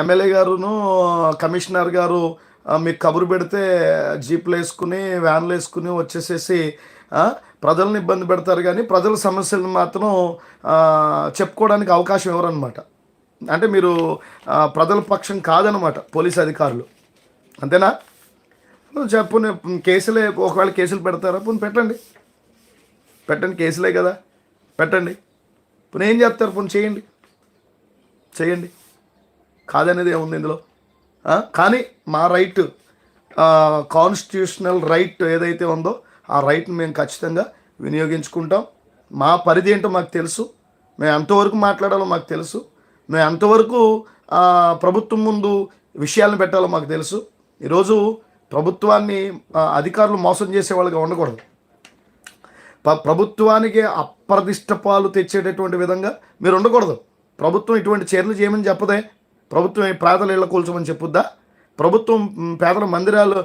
MLA గారును commissioner గారు మీకు కబురు పెడితే జీప్లు వేసుకుని వ్యాన్లు వేసుకుని వచ్చేసేసి ప్రజలను ప్రజల్ని ఇబ్బంది పెడతారు కానీ ప్రజల సమస్యలను మాత్రం చెప్పుకోవడానికి అవకాశం ఇవ్వరనమాట అంటే మీరు ప్రజల పక్షం కాదనమాట పోలీస్ అధికారులు. అంతేనా? నువ్వు చెప్పు కేసులే ఒకవేళ కేసులు పెడతారా? పోనీ పెట్టండి. పెట్టండి కేసులే కదా. పెట్టండి. పోనీ ఏం చేస్తారు? పోనీ చేయండి. చేయండి. కాదనేది ఏముంది ఇందులో? కానీ మా రైట్ కాన్స్టిట్యూషనల్ రైట్ ఏదైతే ఉందో ఆ రైట్ని మేము ఖచ్చితంగా వినియోగించుకుంటాం. మా పరిధి ఏంటో మాకు తెలుసు. మేము ఎంతవరకు మాట్లాడాలో మాకు తెలుసు. మేము ఎంతవరకు ప్రభుత్వం ముందు విషయాలను పెట్టాలో మాకు తెలుసు. ఈరోజు ప్రభుత్వాన్ని అధికారులు మోసం చేసే వాళ్ళగా ఉండకూడదు. ప- ప్రభుత్వానికి అప్రదిష్ట పాలు తెచ్చేటటువంటి విధంగా మీరు ఉండకూడదు. ప్రభుత్వం ఇటువంటి చర్యలు చేయమని చెప్పదే. ప్రభుత్వం ఈ ఇళ్ళ కూల్చమని చెప్పుద్దా? ప్రభుత్వం పేదల మందిరాలు